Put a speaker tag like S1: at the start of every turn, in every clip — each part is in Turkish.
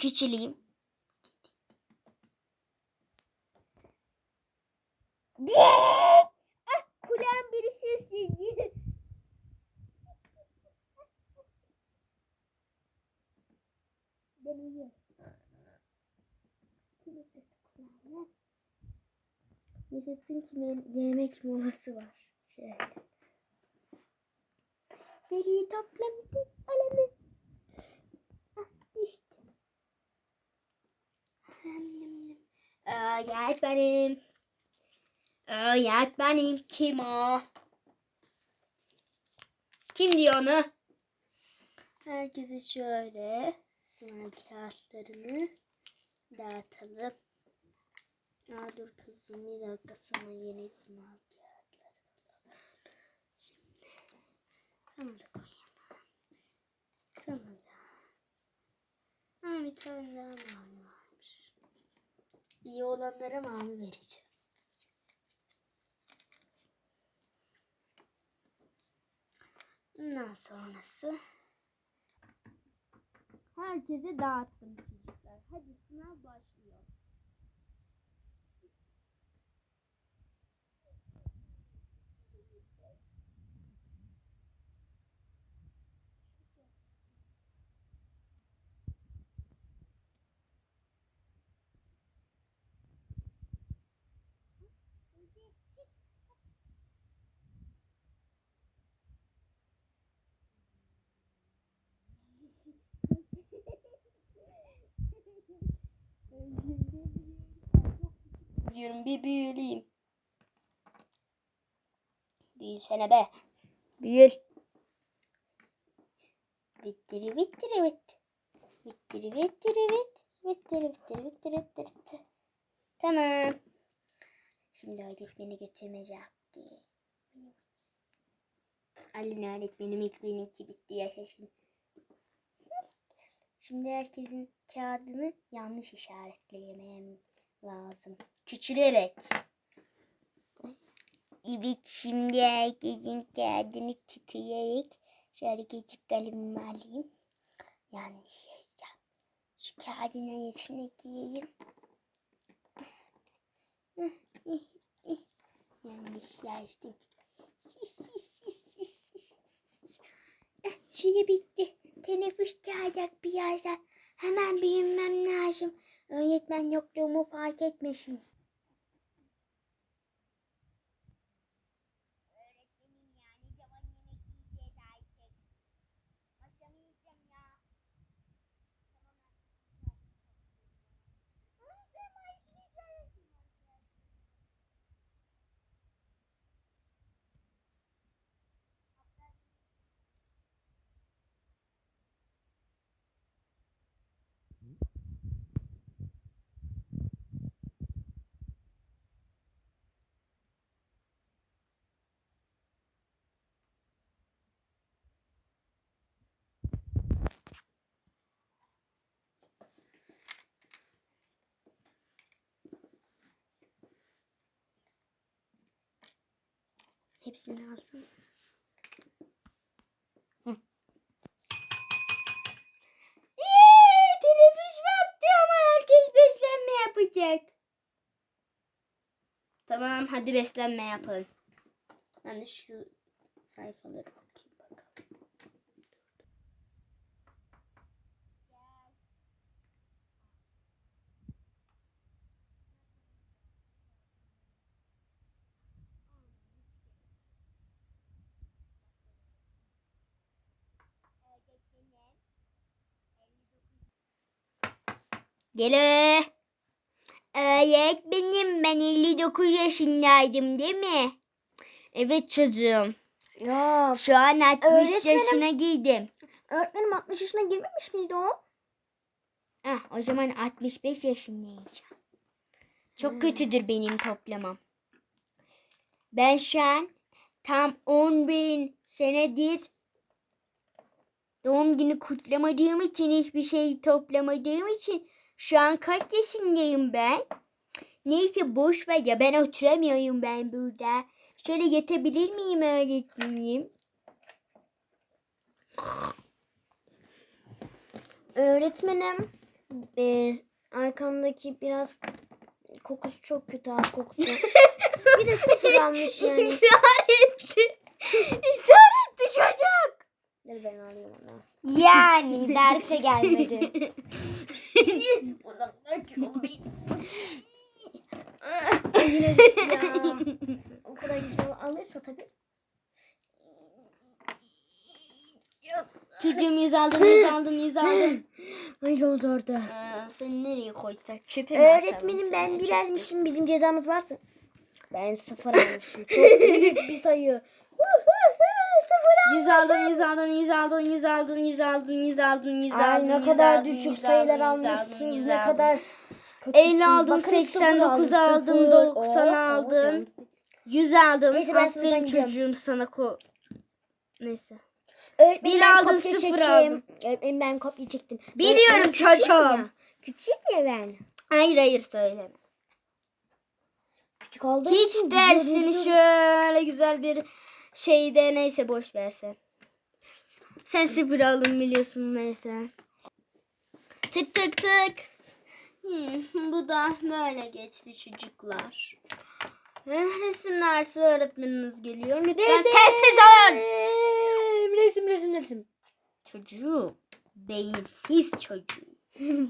S1: küçüleyim. ah, kulağım birisi istedi. Deniyor. ki kimin yemek molası var. Şöyle. Beni toplamıştık alamı. Öğret benim. Öğret benim kim o? Kim diyor onu? Herkese şöyle sınav kağıtlarını dağıtalım. Aa, dur kızım bir dakika sana yeni sınav kağıtları Şimdi sana da koyayım. Sana da. Ha, bir tane daha mı İyi olanlara mavi vereceğim. Bundan sonrası herkese dağıttım çocuklar. Hadi sınav başla. istiyorum. Bir büyüleyim. Büyülsene be. Büyül. Vittiri vittiri vit. Vittiri vittiri vit. Vittiri vittiri vittiri vittiri vit. Tamam. Şimdi öğretmeni götürmeyecekti. Alin öğretmenim ilk benimki bitti yaşasın. Şimdi herkesin kağıdını yanlış işaretleyemem lazım. Küçülerek. Evet şimdi herkesin kendini tükürerek şöyle küçük kalemimi alayım. Yanlış yazacağım. Şu kağıdın arasına gireyim. Yanlış yazdım. Süre bitti. Teneffüs gelecek birazdan. Hemen bilinmem lazım. Öğretmen yokluğumu fark etmesin. Hepsini alsın. Eee, teneffüs vakti ama herkes beslenme yapacak. Tamam hadi beslenme yapın. Ben de şu sayfaları Gele. benim ben 59 yaşındaydım değil mi? Evet çocuğum. Ya. Şu an 60 öğretmenim, yaşına girdim. Öğretmenim 60 yaşına girmemiş miydi o? Ah, o zaman 65 yaşındayım. Çok hmm. kötüdür benim toplamam. Ben şu an tam 10 bin senedir doğum günü kutlamadığım için hiçbir şey toplamadığım için şu an kaç yaşındayım ben? Neyse boş ver ya ben oturamıyorum ben burada. Şöyle yatabilir miyim öğretmenim? Öğretmenim e, arkamdaki biraz kokusu çok kötü az kokusu. bir de sıfır almış yani. İntihar etti. İntihar etti çocuk. Dur ben alayım onu. Yani derse gelmedi. Odamdan çıkın bir. O kadar güzel alırsa tabii. Çocuğum yüz aldın, yüz aldın, yüz aldın. Ay çok zordu. Aa, seni nereye koysak? Çöpe mi Öğretmenim ben bir almışım. Bizim cezamız varsa. Ben sıfır almışım. Çok büyük bir sayı. 100 aldın, 100 aldın, 100 aldın, 100 aldın, 100 aldın, 100 aldın, 100 aldın. Ay ne kadar düşük sayılar almışsınız. Ne kadar
S2: 50 aldın, 89 aldın, 90 aldın.
S1: 100 aldım. Neyse, ben Aferin çocuğum sana ko... Neyse. Öğretmenim bir aldın sıfır çektim. aldım. Öğretmenim ben kopya çektim. Biliyorum çocuğum. Küçük ya ben. Hayır hayır söyleme. Küçük oldum. Hiç dersini şöyle güzel bir şeyde neyse boş versen. Sen sıfır alın biliyorsun neyse. Tık tık tık. Hmm, bu da böyle geçti çocuklar. Eh, resim dersi öğretmeniniz geliyor. Lütfen resim. sessiz olun. Resim resim resim. Çocuğu. Beyinsiz çocuğu.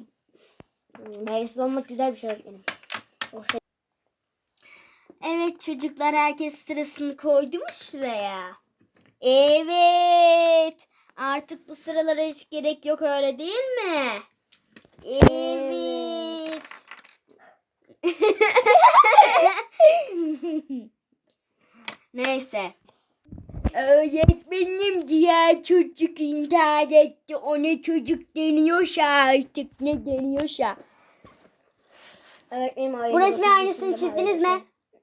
S1: Beyinsiz olmak güzel bir şey öğretmenim. Oh, Evet çocuklar herkes sırasını koydu mu şuraya? Evet. Artık bu sıralara hiç gerek yok öyle değil mi? Evet. Neyse. Öğretmenim diğer çocuk intihar etti. Ona çocuk deniyorsa artık ne deniyorsa. Öğretmenim Bu resmi aynısını çizdiniz mi?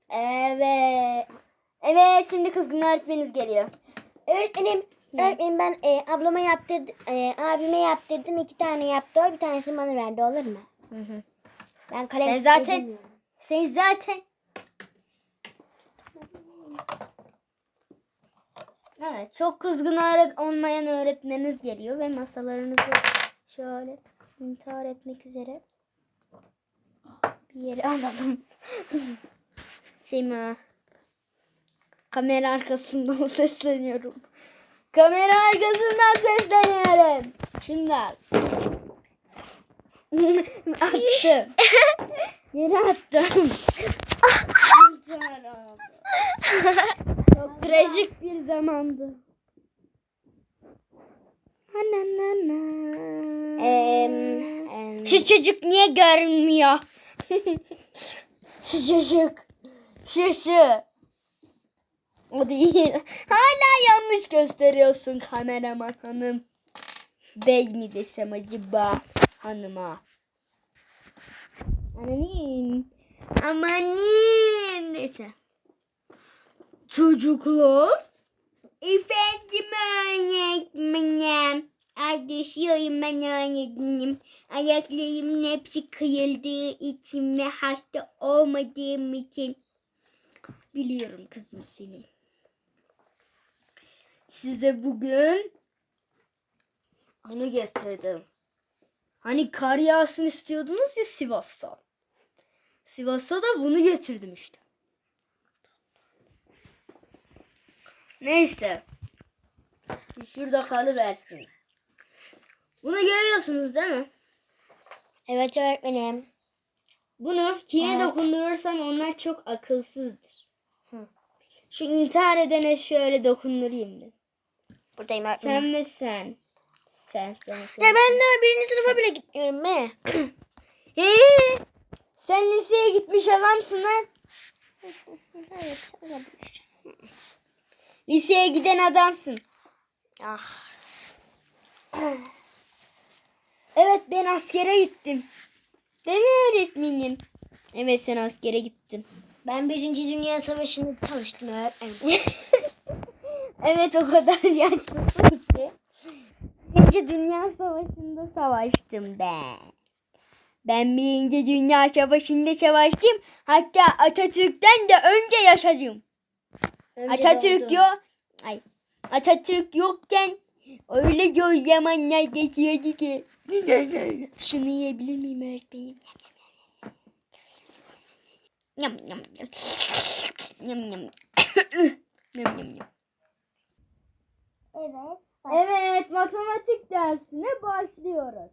S1: Evet. Evet şimdi kızgın öğretmeniniz geliyor. Öğretmenim, öğretmenim ben e, ablama yaptırdım, e, abime yaptırdım. iki tane yaptı bir tanesi bana verdi olur mu? Hı hı. Ben kalem Sen zaten, sen zaten. Evet çok kızgın olmayan öğretmeniniz geliyor ve masalarınızı şöyle intihar etmek üzere bir yere anladım. Şey mi? Kamera arkasından sesleniyorum. Kamera arkasından sesleniyorum. Şundan. attım. Yere attım. Çok trajik bir zamandı. Şu çocuk niye görmüyor? Şu çocuk. Şu O değil. Hala yanlış gösteriyorsun kameraman hanım. Bey mi desem acaba hanıma? Anonim. Amanim. Neyse. Çocuklar. Efendim öğretmenim. Ay düşüyorum ben öğretmenim. Ayaklarımın hepsi kırıldığı için ve hasta olmadığım için Biliyorum kızım seni. Size bugün bunu getirdim. Hani kar yağsın istiyordunuz ya Sivas'ta. Sivas'ta da bunu getirdim işte. Neyse. Şurada kalıversin. Bunu görüyorsunuz değil mi? Evet öğretmenim. Bunu kime evet. dokundurursam onlar çok akılsızdır. Şu intihar edene şöyle dokunurayım mı? Buradayım öğretmenim. Sen ve sen. Sen sen. sen. Ya ben daha birinci sınıfa bile gitmiyorum be. Eee, sen liseye gitmiş adamsın ha. evet Liseye giden adamsın. Ah. evet ben askere gittim. Değil mi öğretmenim? Evet sen askere gittin. Ben Birinci Dünya Savaşı'nda çalıştım öğretmenim. evet o kadar yaşlısın ki. Birinci Dünya Savaşı'nda savaştım ben. Ben Birinci Dünya Savaşı'nda savaştım. Hatta Atatürk'ten de önce yaşadım. Önce Atatürk yok. Ay. Atatürk yokken öyle göz zamanlar geçiyordu ki. Şunu yiyebilir miyim öğretmenim? Yam yam yam. Yam yam. yam yam yam. Evet. Evet matematik dersine başlıyoruz.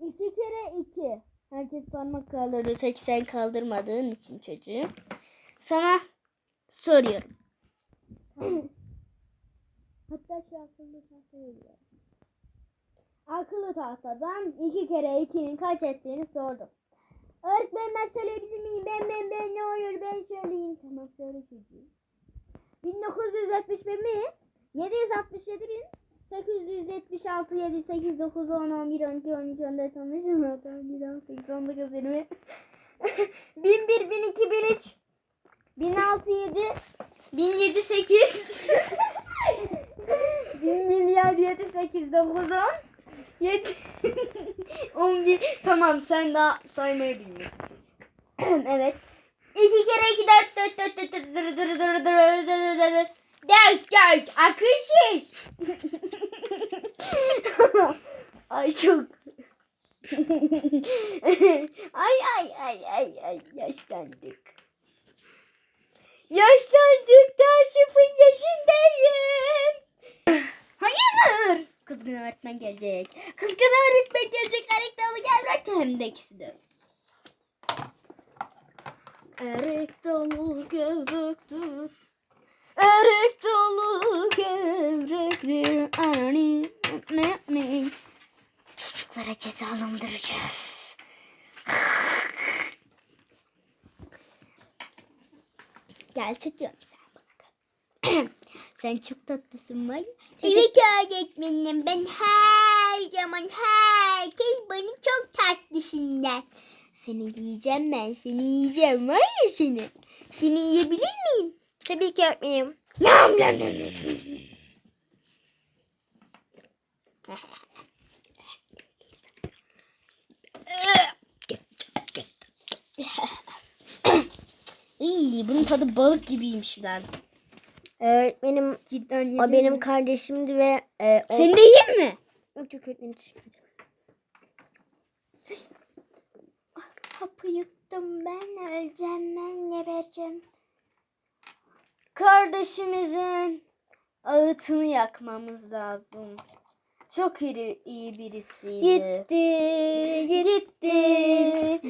S1: 2 kere 2. Herkes parmak kaldırdı. Tek sen kaldırmadığın için çocuğum. Sana soruyorum. Hatta şu akıllı tahtayı Akıllı tahtadan 2 kere 2'nin kaç ettiğini sordum hemen söyleyebilir miyim? Ben ben ben ne olur ben söyleyeyim. Tamam söyle çocuğum. 1965 mi? 767 bin 876 7 8 9 10 11 12 13 14 15 16 17 18 19 20 1001 1002 1003 1067 1078 1 milyar 7 8 9 10 7 11 tamam sen daha saymayı bilmiyorsun evet. İki kere iki dört dört dört dört dört dört dört dört dört dört dört dört dört akışış. ay çok. ay ay ay ay ay yaşlandık. Yaşlandık daha sıfır yaşındayım. Hayır. Kızgın öğretmen gelecek. Kızgın öğretmen gelecek. Arektalı gelmek hem de ikisi de. Erik dolu gevrektir. Erik dolu gevrektir. Anani, ne, ne. Çocuklara cezalandıracağız. Gel çocuğum sen bak. sen çok tatlısın var ya. Evet öğretmenim ben her zaman herkes beni çok tatlısın der. Seni yiyeceğim ben. Seni yiyeceğim. Var ya seni. Seni yiyebilir miyim? Tabii ki yapmayayım. Nam nam nam. İyi, bunun tadı balık gibiymiş lan. Öğretmenim, Cidden o benim mi? kardeşimdi ve... E, o... Seni de yiyeyim mi? Yok yok öğretmenim teşekkür ederim. hapı yuttum ben öleceğim ben yereceğim. Kardeşimizin ağıtını yakmamız lazım. Çok iyi, iyi birisiydi. Gitti, gitti.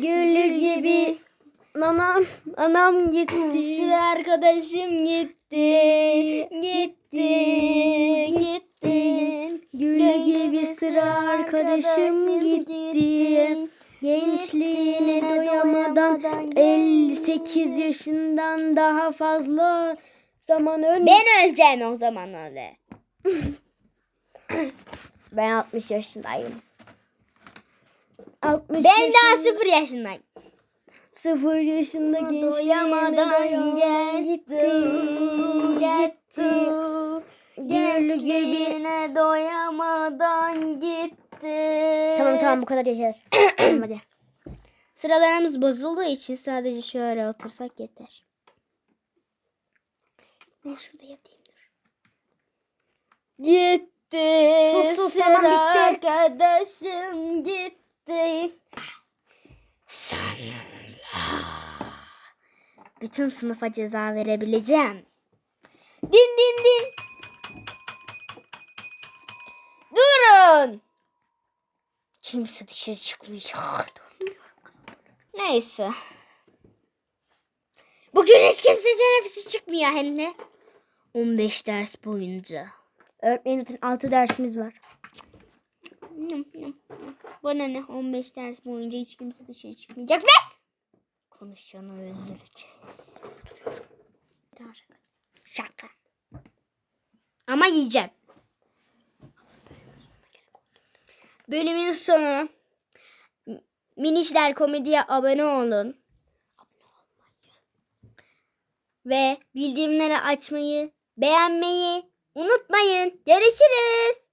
S1: Gül gibi. Anam, anam gitti. sır arkadaşım gitti. Gitti, gitti. Gül gibi sıra arkadaşım gitti. Gençliğine doyamadan 58 yaşından daha fazla zaman ölme. Ben öleceğim o zaman öyle. ben 60 yaşındayım. 60 ben yaşında... daha 0 yaşındayım. 0 yaşında gençliğine doyamadan gitti gitti. Gençliğine doyamadan gitti yaptım. Tamam tamam bu kadar yeter. hadi. Sıralarımız bozulduğu için sadece şöyle otursak yeter. Ben şurada yatayım dur. Gitti. Sus sus tamam bitti. Arkadaşım gitti. Sonunda. Bütün sınıfa ceza verebileceğim. Kimse dışarı çıkmayacak. Neyse. Bugün hiç kimse teneffüsü çıkmıyor hem de. 15 ders boyunca. Öğretmenin 6 dersimiz var. Bana ne 15 ders boyunca hiç kimse dışarı çıkmayacak ve konuşanı öldüreceğiz. Şaka. Ama yiyeceğim. Bölümün sonu. Minişler komediye abone olun. Ve bildirimleri açmayı, beğenmeyi unutmayın. Görüşürüz.